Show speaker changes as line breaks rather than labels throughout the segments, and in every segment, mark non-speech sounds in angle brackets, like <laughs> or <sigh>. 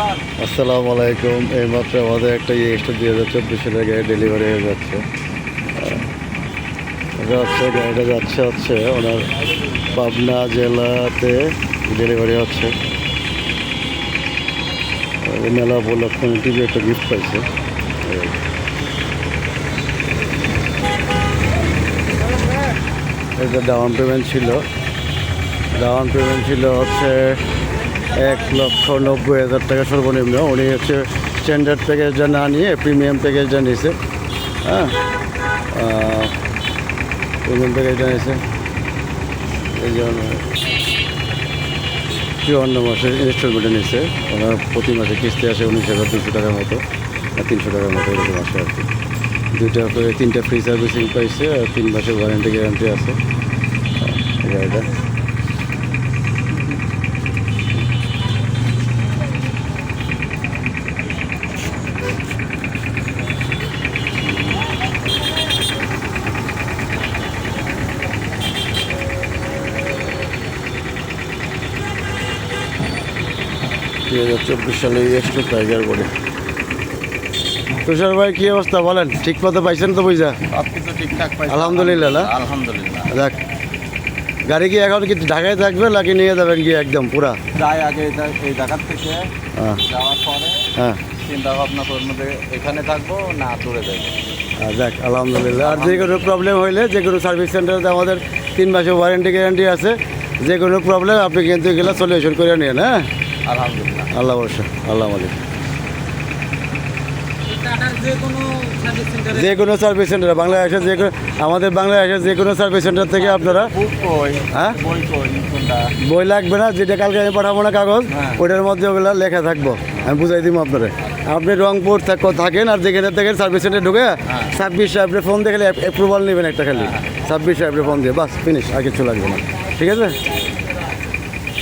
আসসালামু আলাইকুম। এইমাত্র আমাদের একটা এক্সট্রা দুই হাজার চব্বিশ সালের গাড়ি ডেলিভারি হয়ে যাচ্ছে। হচ্ছে, গাড়িটা যাচ্ছে হচ্ছে ওনার পাবনা জেলাতে ডেলিভারি হচ্ছে। মেলা উপলক্ষে টিভি একটা গিফট পাইছে। এটা ডাউন পেমেন্ট ছিল। ডাউন পেমেন্ট ছিল হচ্ছে এক লক্ষ নব্বই হাজার টাকা সর্বনিম্ন। উনি হচ্ছে স্ট্যান্ডার্ড প্যাকেজটা না নিয়ে প্রিমিয়াম প্যাকেজটা নিয়েছে হ্যাঁ? প্রিমিয়াম প্যাকেজটা নিয়েছে এই জন্য চুয়ান্ন মাসের ইনস্টলমেন্টে নিয়েছে ওনার প্রতি মাসে কিস্তি আসে উনিশ হাজার দুশো টাকার মতো তিনশো টাকার মতো এরকম আসে আর কি। দুইটা তিনটা ফ্রি সার্ভিসিং পাইছে আর তিন মাসের ওয়ারেন্টি গ্যারান্টি আছে। গাড়িটা দুই হাজার চব্বিশ সালে এক্সট্রা টাইগার বডি। তুষার ভাই কি অবস্থা বলেন? ঠিক মতো পাইছেন তো বুঝা? আলহামদুলিল্লাহ, না?
আলহামদুলিল্লাহ।
দেখ গাড়ি কি এখন কি ঢাকায় থাকবে নাকি নিয়ে যাবেন কি একদম পুরা?
যাই আগে এই জায়গার থেকে
হ্যাঁ।
যাওয়ার পরে
হ্যাঁ।
চিন্তা ভাবনা করব মধ্যে এখানে থাকব না দূরে যাব
দেখ আলহামদুলিল্লাহ। আর যে কোনো প্রবলেম হইলে যে কোনো সার্ভিস সেন্টারে আমাদের তিন মাসের ওয়ারেন্টি গ্যারান্টি আছে। যে কোনো প্রবলেম আপনি কিন্তু এগুলো সলিউশন করে নিন হ্যাঁ?
আলহামদুলিল্লাহ।
আল্লাহ বর্ষা আল্লাহ মালিক। যে কোনো সার্ভিস সেন্টার বাংলাদেশের যে কোনো আমাদের বাংলাদেশের যে কোনো সার্ভিস সেন্টার থেকে আপনারা হ্যাঁ?
বই কই কোনটা?
বই লাগবে না যেটা কালকে আমি পাঠাবো না কাগজ ওইটার মধ্যে ওগুলো লেখা থাকব। আমি বুঝাই দিব আপনারা। আপনি রংপুর থাক- থাকেন আর যেখানে থাকেন সার্ভিস সেন্টার ঢুকে
হ্যাঁ।
ছাব্বিশ আপনি ফোন দিয়ে খালি অ্যাপ্রুভাল নেবেন একটা খালি। ছাব্বিশ আপনি ফোন দিয়ে বাস ফিনিশ আর কিছু লাগবে না। ঠিক আছে?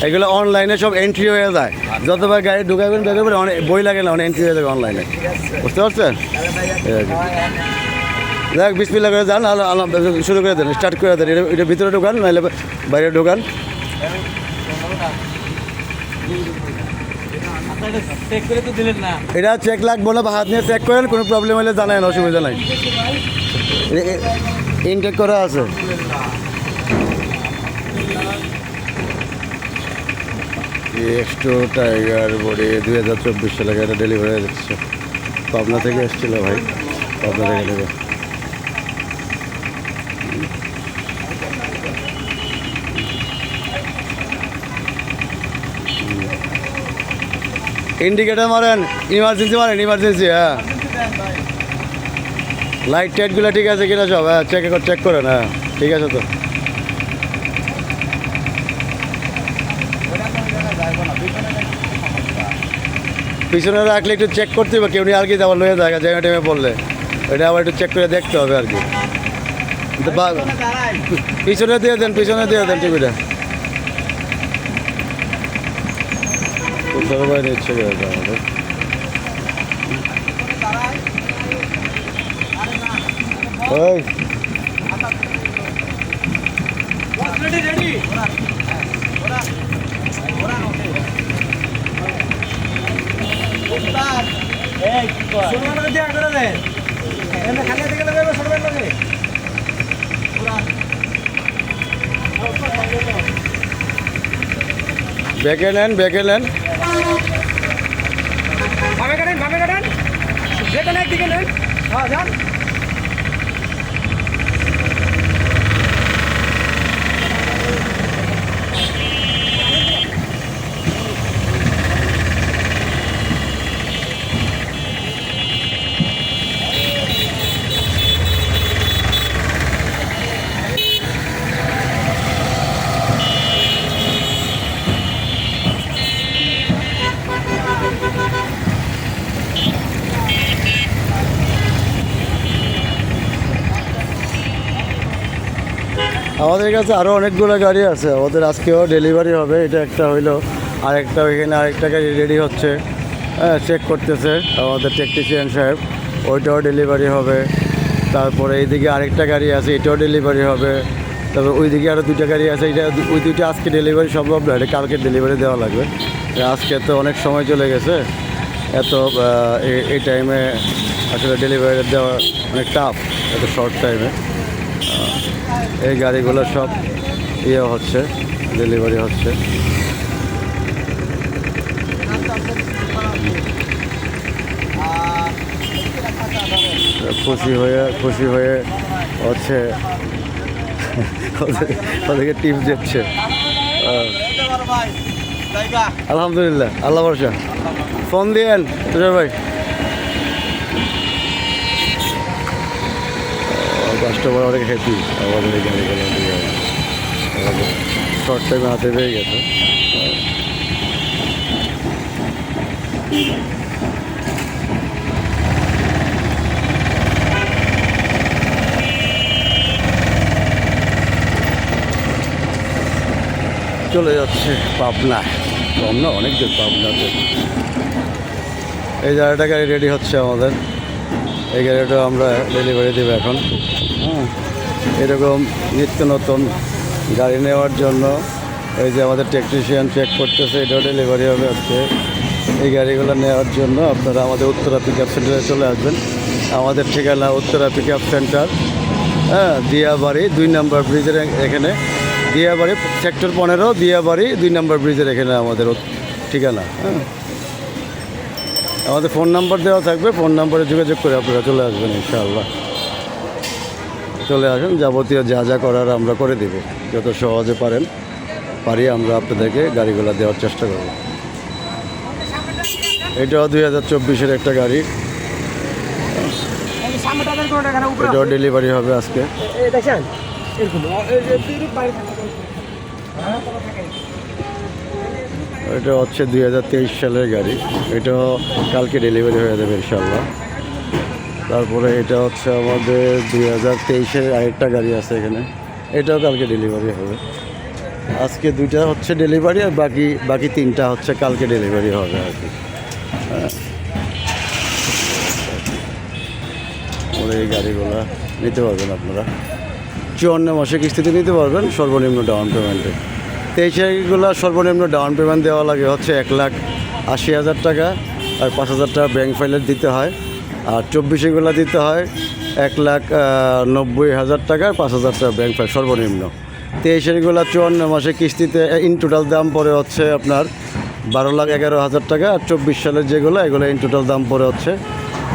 এগুলো অনলাইনে সব এন্ট্রি হয়ে যায়। যতবার গাড়ি ঢুকাবেন ঢুকাবেন অনেক বই লাগে না অনেক এন্ট্রি হয়ে যাবে অনলাইনে বুঝতে পারছেন? এই আর কি। দেখ বিসমিল্লা করে যান আল্লাহ শুরু করে দেন স্টার্ট করে দেন। এটা এটা ভিতরে ঢোকান, নাহলে বাইরে ঢোকান। এটা চেক লাগবো না বা হাত নিয়ে চেক করেন, কোনো প্রবলেম হলে জানায়েন, অসুবিধা নাই। ইনটেক করা আছে। এক্সট্রো টাইগার বডি দুই হাজার চব্বিশ সালে এটা ডেলিভারি হয়ে যাচ্ছে। পাবনা থেকে এসেছিল ভাই, পাবনা থেকে নেবে ইন্ডিকেটার মারেন ইমার্জেন্সি মারেন ইমার্জেন্সি হ্যাঁ। লাইট টাইটগুলো ঠিক আছে কিনা সব হ্যাঁ চেক চেক করেন হ্যাঁ ঠিক আছে তো। পিছনে রাখলে একটু চেক করতে হবে, কেউ আর কি আবার লয়ে দেখা জায়গা টাইমে পড়লে এটা আবার একটু চেক করে দেখতে হবে আর কি। পিছনে দিয়ে দেন, পিছনে দিয়ে দেন টিভিটা। ওই।
দিয়ে
ব্যাকে নেন বেগে নেন।
ভাবে কাটেন ভাবে কাটেন। যে কোনো একদিকে নেন। হ্যাঁ যান।
আমাদের কাছে আরও অনেকগুলো গাড়ি আছে, আমাদের আজকেও ডেলিভারি হবে, এটা একটা হইল, আরেকটা ওইখানে আরেকটা গাড়ি রেডি হচ্ছে হ্যাঁ চেক করতেছে আমাদের টেকনিশিয়ান সাহেব, ওইটাও ডেলিভারি হবে, তারপরে এইদিকে আরেকটা গাড়ি আছে, এটাও ডেলিভারি হবে, তারপর ওইদিকে আরও দুইটা গাড়ি আছে, এটা ওই দুইটা আজকে ডেলিভারি সম্ভব না, এটা কালকে ডেলিভারি দেওয়া লাগবে, আজকে তো অনেক সময় চলে গেছে, এত এই- এই টাইমে আসলে ডেলিভারি দেওয়া অনেক টাফ এত শর্ট টাইমে এই গাড়িগুলো সব ইয়ে হচ্ছে ডেলিভারি হচ্ছে। খুশি হয়ে খুশি হয়ে হচ্ছে, ওদের- ওদেরকে টিপ দিচ্ছে। আলহামদুলিল্লাহ, আল্লাহ ভরসা। ফোন দিয়েন, তুষার ভাই। কাস্টমার অনেক হ্যাপি আমাদের দিয়ে শর্ট টাইমে হাতে পেয়ে গেছে। চলে যাচ্ছে পাবনা পাবনা, অনেক দূর পাবনাতে। এই জায়গাটা গাড়ি রেডি হচ্ছে আমাদের। এই গাড়িটা আমরা ডেলিভারি দেবো এখন। এরকম নিত্য নতুন গাড়ি নেওয়ার জন্য এই যে আমাদের টেকনিশিয়ান চেক করতেছে, এটাও ডেলিভারি হবে আজকে। এই গাড়িগুলো নেওয়ার জন্য আপনারা আমাদের উত্তরা আপ সেন্টারে চলে আসবেন। আমাদের ঠিকানা উত্তরা আপ সেন্টার হ্যাঁ দিয়াবাড়ি দুই নম্বর ব্রিজের এখানে। দিয়াবাড়ি সেক্টর পনেরো, দিয়াবাড়ি দুই নম্বর ব্রিজের এখানে আমাদের ঠিকানা। হ্যাঁ। আমাদের ফোন নাম্বার দেওয়া থাকবে ফোন নাম্বারে যোগাযোগ করে আপনারা চলে আসবেন, ইনশাআল্লাহ। চলে আসুন, যাবতীয় যা যা করার আমরা করে দেব। যত সহজে পারেন, পারি আমরা আপনাদেরকে গাড়িগুলো দেওয়ার চেষ্টা করব। এটাও দুই হাজার চব্বিশের একটা গাড়ি। এটাও ডেলিভারি হবে আজকে। এটা হচ্ছে দুই হাজার তেইশ সালের গাড়ি। এটাও কালকে ডেলিভারি হয়ে যাবে ইনশাল্লাহ তারপরে এটা হচ্ছে আমাদের দুই হাজার তেইশের আরেকটা গাড়ি আছে এখানে। এটাও কালকে ডেলিভারি হবে। আজকে দুইটা হচ্ছে ডেলিভারি আর বাকি বাকি তিনটা হচ্ছে কালকে ডেলিভারি হবে আর কি। হ্যাঁ। এই গাড়িগুলো নিতে পারবেন আপনারা। চুয়ান্ন মাসে কিস্তিতে নিতে পারবেন সর্বনিম্ন ডাউন পেমেন্টে তেইশেগুলো সর্বনিম্ন ডাউন পেমেন্ট দেওয়া লাগে হচ্ছে এক লাখ আশি হাজার টাকা আর পাঁচ হাজার টাকা ব্যাঙ্ক ফাইলের দিতে হয়। আর চব্বিশেগুলা দিতে হয় এক লাখ নব্বই হাজার টাকা, পাঁচ হাজার টাকা ব্যাংক পায় সর্বনিম্ন। তেইশেরগুলা চুয়ান্ন মাসে কিস্তিতে ইন টোটাল দাম পড়ে হচ্ছে আপনার বারো লাখ এগারো হাজার টাকা, আর চব্বিশ সালের যেগুলো এগুলো ইন টোটাল দাম পড়ে হচ্ছে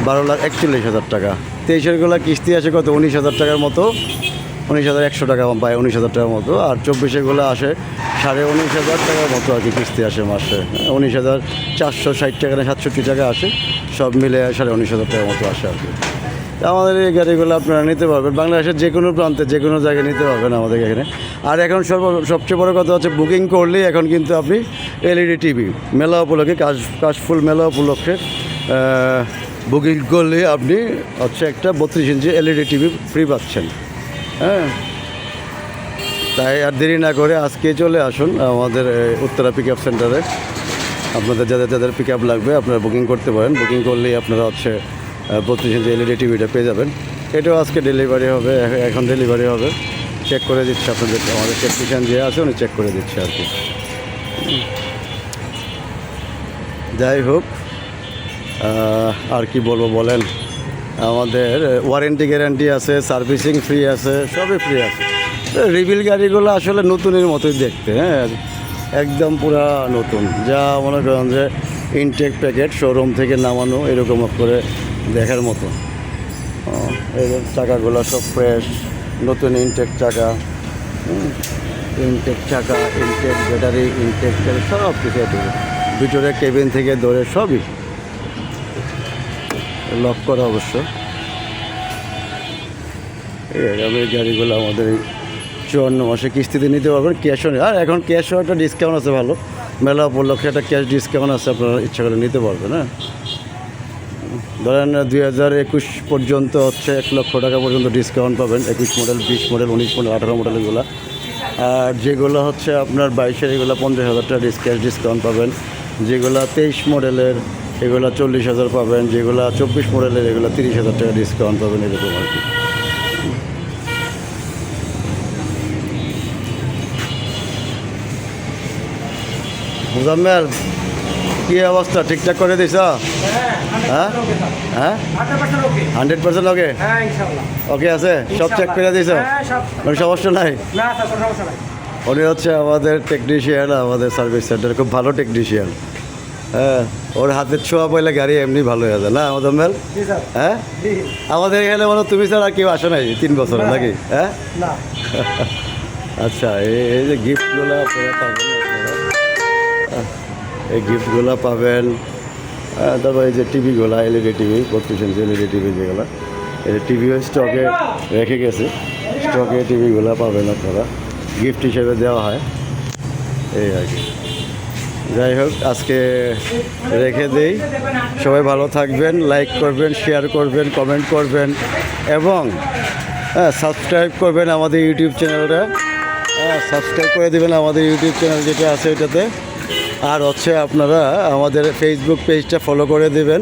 বারো লাখ একচল্লিশ হাজার টাকা। তেইশেরগুলা কিস্তি আছে কত? উনিশ হাজার টাকার মতো। উনিশ হাজার একশো টাকা পায় উনিশ হাজার টাকার মতো। আর চব্বিশেগুলো আসে সাড়ে উনিশ হাজার টাকার মতো আর কি কিস্তি আসে মাসে। উনিশ হাজার চারশো ষাট টাকা না সাতষট্টি টাকা আসে, সব মিলে সাড়ে উনিশ হাজার টাকার মতো আসে আর কি। আমাদের এই গাড়িগুলো আপনারা নিতে পারবেন। বাংলাদেশের যে কোনো প্রান্তে, যে কোনো জায়গায় নিতে পারবেন আমাদের এখানে। আর এখন সর্ব, সবচেয়ে বড় কথা হচ্ছে বুকিং করলেই এখন কিন্তু আপনি এলইডি টিভি, মেলা উপলক্ষে, কাশ, কাশফুল মেলা উপলক্ষে বুকিং করলে আপনি হচ্ছে একটা বত্রিশ ইঞ্চি এলইডি টিভি ফ্রি পাচ্ছেন। হ্যাঁ। তাই আর দেরি না করে আজকে চলে আসুন আমাদের উত্তরা পিক আপ সেন্টারে আপনাদের যাদের যাদের পিক আপ লাগবে, আপনারা বুকিং করতে পারেন। বুকিং করলেই আপনারা হচ্ছে বত্রিশ ইঞ্চি এলইডি টিভিটা পেয়ে যাবেন। এটাও আজকে ডেলিভারি হবে, এখন ডেলিভারি হবে। চেক করে দিচ্ছে আপনাদের আমাদের টেকনিশিয়ান যে আছে, উনি চেক করে দিচ্ছে আর কি। যাই হোক আর কি বলব বলেন? আমাদের ওয়ারেন্টি গ্যারান্টি আছে সার্ভিসিং ফ্রি আছে, সবই ফ্রি আছে। রিভিল গাড়িগুলো আসলে নতুনের মতোই দেখতে হ্যাঁ? একদম পুরা নতুন। যা মনে করেন যে ইনটেক প্যাকেট শোরুম থেকে নামানো, এরকম করে দেখার মতো। চাকাগুলো সব ফ্রেশ নতুন ইনটেক চাকা ইনটেক চাকা ইনটেক ব্যাটারি ইনটেক সব কিছু ভিতরে কেবিন থেকে ধরে সবই। লক করা অবশ্য। এই আগামী গাড়িগুলো আমাদের চুয়ান্ন মাসে কিস্তিতে নিতে পারবেন। ক্যাশও আর এখন ক্যাশও একটা ডিসকাউন্ট আছে ভালো। মেলা উপলক্ষে একটা ক্যাশ ডিসকাউন্ট আছে, আপনারা ইচ্ছা করে নিতে পারবেন হ্যাঁ। ধরেন দুই হাজার একুশ পর্যন্ত হচ্ছে এক লক্ষ টাকা পর্যন্ত ডিসকাউন্ট পাবেন। একুশ মডেল বিশ মডেল উনিশ মডেল আঠারো মডেল এগুলো। আর যেগুলো হচ্ছে আপনার বাইশের এগুলো পঞ্চাশ হাজার টাকা ক্যাশ ডিসকাউন্ট পাবেন। যেগুলো তেইশ মডেলের এগুলো চল্লিশ হাজার পাবেন যেগুলো চব্বিশ মডেলের এগুলো তিরিশ হাজার টাকা ডিসকাউন্ট পাবেন এরকম আর কি। মুজাম্মেল কি অবস্থা? ঠিকঠাক করে দিছ? হ্যাঁ হ্যাঁ?
Hundred percent okay?
ওকে
হ্যাঁ
ওকে আছে? সব চেক করে দিয়েছ
হ্যাঁ
কোনো সমস্যা নাই? উনি হচ্ছে আমাদের টেকনিশিয়ান আমাদের সার্ভিস সেন্টার খুব ভালো টেকনিশিয়ান হ্যাঁ ওর হাতের ছোঁয়া পয়লে গাড়ি এমনি ভালো হয়ে যায়। না আমাদের মেল হ্যাঁ? আমাদের এখানে মানে তুমি ছাড়া কেউ আসো নাই তিন বছর নাকি? হ্যাঁ? <laughs> আচ্ছা এই যে গিফটগুলো আপনারা পাবেন এই গিফটগুলো পাবেন তারপর এই যে টিভিগুলো এলইডি টিভি করতেছেন যে এলইডি টিভি যেগুলো এই টিভিও স্টকে রেখে গেছে। স্টকে টিভিগুলো পাবেন আপনারা। গিফট হিসেবে দেওয়া হয়। এই আর কি। যাই হোক, আজকে রেখে দেই। সবাই ভালো থাকবেন লাইক করবেন শেয়ার করবেন কমেন্ট করবেন, এবং হ্যাঁ সাবস্ক্রাইব করবেন আমাদের ইউটিউব চ্যানেলটা হ্যাঁ সাবস্ক্রাইব করে দেবেন আমাদের ইউটিউব চ্যানেল যেটা আছে ওইটাতে আর হচ্ছে আপনারা আমাদের ফেসবুক পেজটা ফলো করে দিবেন,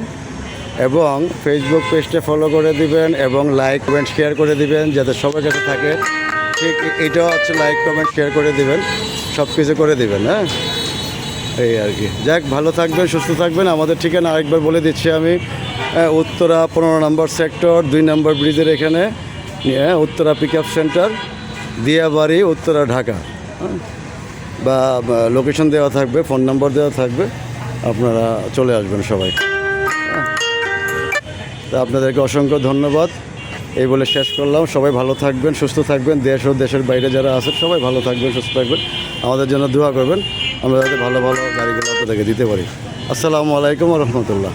এবং ফেসবুক পেজটা ফলো করে দিবেন, এবং লাইক কমেন্ট শেয়ার করে দিবেন, যাতে সবার কাছে থাকে। ঠিক, এটাও হচ্ছে লাইক কমেন্ট শেয়ার করে দিবেন সব কিছু করে দিবেন হ্যাঁ। এই আর কি। যাক ভালো থাকবেন সুস্থ থাকবেন। আমাদের ঠিকানা আরেকবার বলে দিচ্ছি আমি। উত্তরা পনেরো নম্বর সেক্টর দুই নম্বর ব্রিজের এখানে। হ্যাঁ, Uttara pick up centre Diabari Uttara Dhaka. হ্যাঁ? বা লোকেশন দেওয়া থাকবে ফোন নাম্বার দেওয়া থাকবে। আপনারা চলে আসবেন সবাই? তা আপনাদেরকে অসংখ্য ধন্যবাদ। এই বলে শেষ করলাম। সবাই ভালো থাকবেন সুস্থ থাকবেন। দেশ ও দেশের বাইরে যারা আছেন সবাই ভালো থাকবেন সুস্থ থাকবেন। আমাদের জন্য দোয়া করবেন। আমরা যাতে ভালো ভালো গাড়িগুলো আপনাদেরকে দিতে পারি। আসসালামু আলাইকুম রহমতুল্লাহ।